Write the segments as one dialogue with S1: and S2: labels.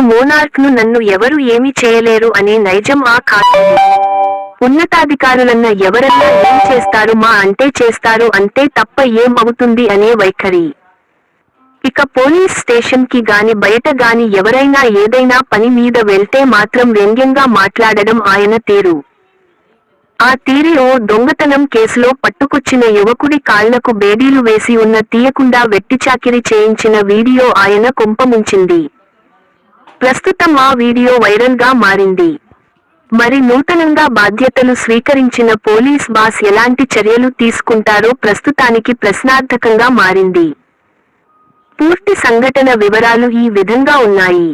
S1: ఈ మోనార్క్ను నన్ను ఎవరు ఏమీ చేయలేరు అనే నైజం ఆ కాదు. ఉన్నతాధికారులన్న ఎవరన్నా ఏం చేస్తారు మా అంటే చేస్తారు అంతే తప్ప ఏమవుతుంది అనే వైఖరి. ఇక పోలీస్ స్టేషన్కి గాని బయట గాని ఎవరైనా ఏదైనా పని మీద వెళ్తే మాత్రం వ్యంగ్యంగా మాట్లాడడం ఆయన తీరు. ఆ తీరి ఓ దొంగతనం కేసులో పట్టుకొచ్చిన యువకుడి కాళ్ళకు బేడీలు వేసి ఉన్న తీయకుండా వెట్టిచాకిరి చేయించిన వీడియో ఆయన కుంపముంచింది ప్రస్తుతం ఆ వీడియో వైరల్గా మారింది. మరి నూతనంగా బాధ్యతలు స్వీకరించిన పోలీస్ బాస్ ఎలాంటి చర్యలు తీసుకుంటారో ప్రస్తుతానికి ప్రశ్నార్థకంగా మారింది. పూర్తి సంఘటన వివరాలు ఈ విధంగా ఉన్నాయి.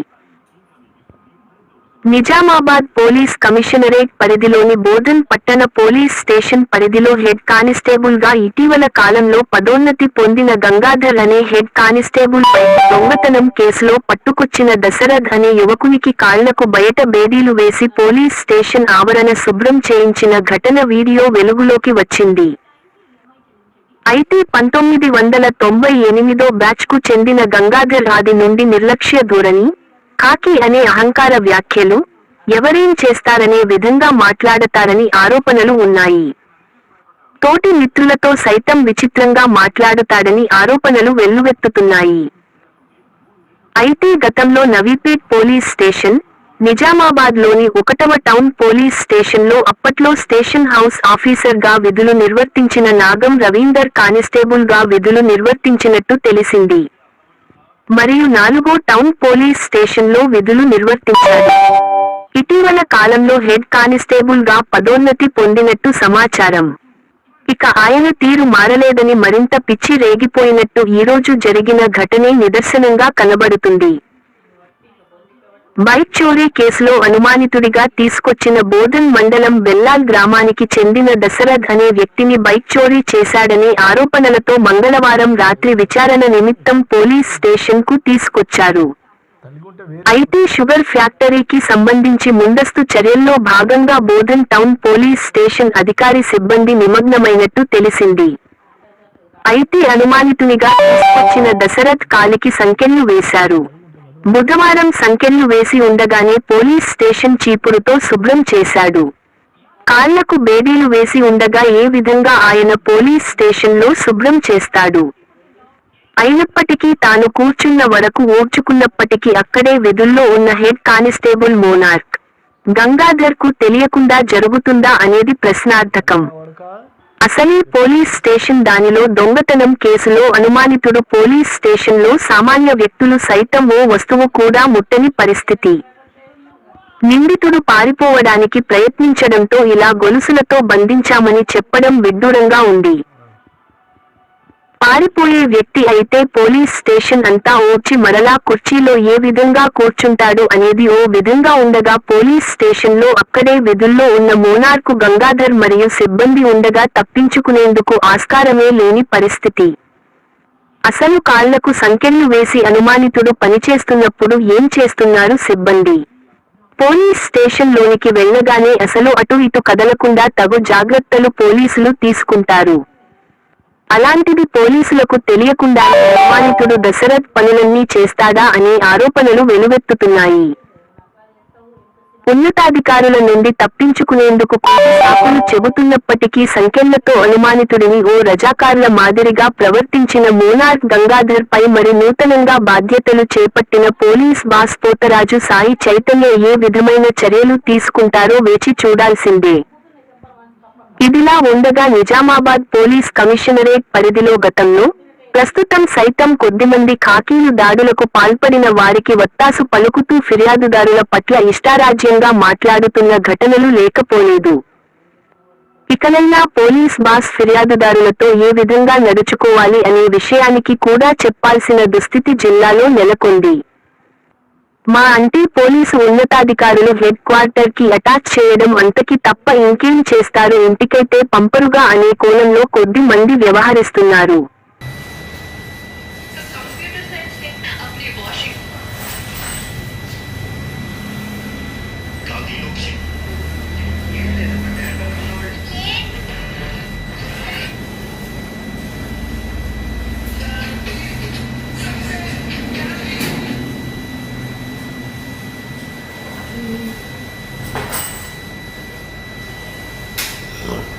S1: నిజామాబాద్ పోలీస్ కమిషనరేట్ పరిధిలోని బోధన్ పట్టణ పోలీస్ స్టేషన్ పరిధిలో హెడ్ కానిస్టేబుల్గా ఇటీవల కాలంలో పదోన్నతి పొందిన గంగాధర్ అనే హెడ్ కానిస్టేబుల్ పై దొంగతనం కేసులో పట్టుకొచ్చిన దశరథ్ అనే యువకునికి కాళ్ళకు బయట బేడీలు వేసి పోలీస్ స్టేషన్ ఆవరణ శుభ్రం చేయించిన ఘటన వీడియో వెలుగులోకి వచ్చింది. అయితే పంతొమ్మిది వందల తొంభై ఎనిమిదో బ్యాచ్కు చెందిన గంగాధర్ ఆది నుండి నిర్లక్ష్య ధోరణి కాకి అనే అహంకార వ్యాఖ్యలు ఎవరేం చేస్తారనే విధంగా మాట్లాడతారని ఆరోపణలు ఉన్నాయి. తోటి మిత్రులతో సైతం విచిత్రంగా మాట్లాడతాడని ఆరోపణలు వెల్లువెత్తుతున్నాయి. అయితే గతంలో నవీపేట్ పోలీస్ స్టేషన్ నిజామాబాద్లోని ఒకటవ టౌన్ పోలీస్ స్టేషన్లో అప్పట్లో స్టేషన్ హౌస్ ఆఫీసర్గా విధులు నిర్వర్తించిన నాగం రవీందర్ కానిస్టేబుల్గా విధులు నిర్వర్తించినట్టు తెలిసింది. మరియు నాలుగో టౌన్ పోలీస్ స్టేషన్లో విధులు నిర్వర్తించారు. ఇటీవల కాలంలో హెడ్ కానిస్టేబుల్గా పదోన్నతి పొందినట్టు సమాచారం. ఇక ఆయన తీరు మారలేదని మరింత పిచ్చి రేగిపోయినట్టు ఈరోజు జరిగిన ఘటనే నిదర్శనంగా కనబడుతుంది. బైక్ చోరీ కేసులో అనుమానితుడిగా తీసుకొచ్చిన బోధన్ మండలం బెల్లాల్ గ్రామానికి చెందిన దశరథ్ అనే వ్యక్తిని బైక్ చోరీ చేశాడనే ఆరోపణలతో మంగళవారం రాత్రి విచారణ నిమిత్తం పోలీస్ స్టేషన్కు తీసుకొచ్చారు. అయితే షుగర్ ఫ్యాక్టరీకి సంబంధించి ముందస్తు చర్యల్లో భాగంగా బోధన్ టౌన్ పోలీస్ స్టేషన్ అధికారి సిబ్బంది నిమగ్నమైనట్టు తెలిసింది. అయితే అనుమానితునిగా తీసుకొచ్చిన దశరథ్ కాలికి సంకెళ్ళు వేశారు. బుధవారం సంకెళ్ళు వేసి ఉండగానే పోలీస్ స్టేషన్ చీపురుతో శుభ్రం చేశాడు. కాళ్ళకు బేబీలు వేసి ఉండగా ఏ విధంగా ఆయన పోలీస్ స్టేషన్లో శుభ్రం చేస్తాడు? అయినప్పటికీ తాను కూర్చున్న వరకు ఓర్చుకున్నప్పటికీ అక్కడే వెదుల్లో ఉన్న హెడ్ కానిస్టేబుల్ మోనార్క్. గంగాధర్కు తెలియకుండా జరుగుతుందా అనేది ప్రశ్నార్థకం. అసలే పోలీస్ స్టేషన్ దానిలో దొంగతనం కేసులో అనుమానితుడు పోలీస్ స్టేషన్లో సామాన్య వ్యక్తులు సైతం ఓ వస్తువు కూడా ముట్టని పరిస్థితి. నిందితుడు పారిపోవడానికి ప్రయత్నించడంతో ఇలా గొలుసులతో బంధించామని చెప్పడం విడ్డూరంగా ఉంది. పారిపోయే వ్యక్తి అయితే పోలీస్ స్టేషన్ అంతా ఓడ్చి మరలా కుర్చీలో ఏ విధంగా కూర్చుంటాడు అనేది ఓ విధంగా ఉండగా పోలీస్ స్టేషన్లో అక్కడే విధుల్లో ఉన్న మోనార్కు గంగాధర్ మరియు సిబ్బంది ఉండగా తప్పించుకునేందుకు ఆస్కారమే లేని పరిస్థితి. అసలు కాళ్ళకు సంకెళ్ళు వేసి అనుమానితుడు పనిచేస్తున్నప్పుడు ఏం చేస్తున్నారు సిబ్బంది? పోలీస్ స్టేషన్ లోనికి వెళ్ళగానే అసలు అటు ఇటు కదలకుండా తగు జాగ్రత్తలు పోలీసులు తీసుకుంటారు. అలాంటిది పోలీసులకు తెలియకుండా అనుమానితుడు దశరథ్ పనులన్నీ చేస్తాడా అనే ఆరోపణలు వెలువెత్తుతున్నాయి. ఉన్నతాధికారుల నుండి తప్పించుకునేందుకు సాకులు చెబుతున్నప్పటికీ సంఖ్యలతో అనుమానితుడిని ఓ రజాకారుల మాదిరిగా ప్రవర్తించిన మోనార్క్ గంగాధర్ పై మరి నూతనంగా బాధ్యతలు చేపట్టిన పోలీస్ బాస్ పోతరాజు సాయి చైతన్య ఏ విధమైన చర్యలు తీసుకుంటారో వేచి చూడాల్సిందే. ఇదిలా ఉండగా నిజామాబాద్ పోలీస్ కమిషనరేట్ పరిధిలో గతంలో ప్రస్తుతం సైతం కొద్దిమంది ఖాకీలు దాడులకు పాల్పడిన వారికి వత్తాసు పలుకుతూ ఫిర్యాదుదారుల పట్ల ఇష్టారాజ్యంగా మాట్లాడుతున్న ఘటనలు లేకపోలేదు. ఇకనైనా పోలీస్ బాస్ ఫిర్యాదుదారులతో ఏ విధంగా నడుచుకోవాలి అనే విషయానికి కూడా చెప్పాల్సిన దుస్థితి జిల్లాలో నెలకొంది. మా అంటే పోలీసు ఉన్నతాధికారులు హెడ్ క్వార్టర్కి అటాచ్ చేయడం అంతకి తప్ప ఇంకేం చేస్తారు? ఇంటికైతే పంపరుగా అనే కోణంలో కొద్ది మంది వ్యవహరిస్తున్నారు.
S2: ఆ.